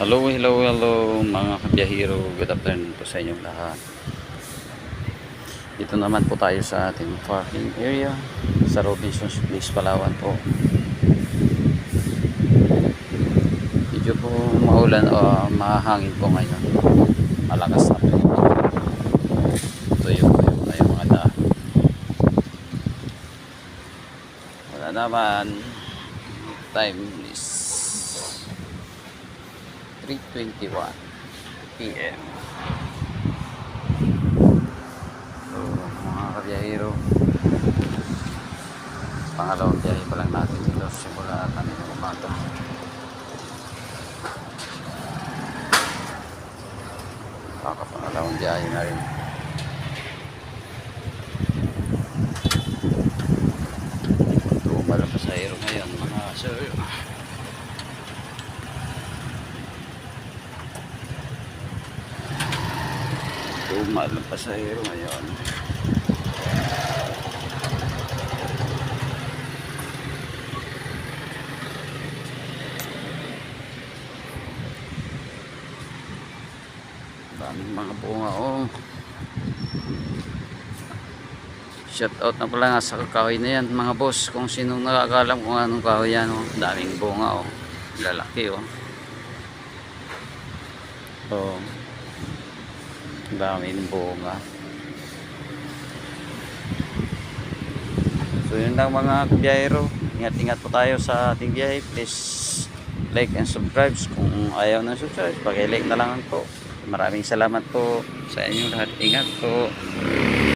Hello, hello, hello mga kabiyahero. Good afternoon po sa inyong lahat. Dito naman po tayo sa ating parking area sa Robinson's Place, Palawan po. Medyo po maulan o mahangin po ngayon. Malakas na po. Tuyo po yung, yung mga dahon. Wala naman. Time is 3.21 p.m. So, mga kabiyahero, pangalawang biyahe pa lang natin dito simula kanina umaga. Baka pangalawang biyahe na rin. Tumal ang pasahero ngayon mga sir. Tumal ang pasahero ngayon. Daming mga bunga oh. Shout out na pala nga sa kahoy na yan mga boss kung sino nakakalam kung anong kahoy yan oh. Daming bunga oh. Lalaki oh. Oh. Daming bunga. So yun lang mga kabiyahero. Ingat-ingat po tayo sa ating biyahe. Please like and subscribe. Kung ayaw na subscribe, pag-like na lang po. Maraming salamat po sa inyo lahat. Ingat po.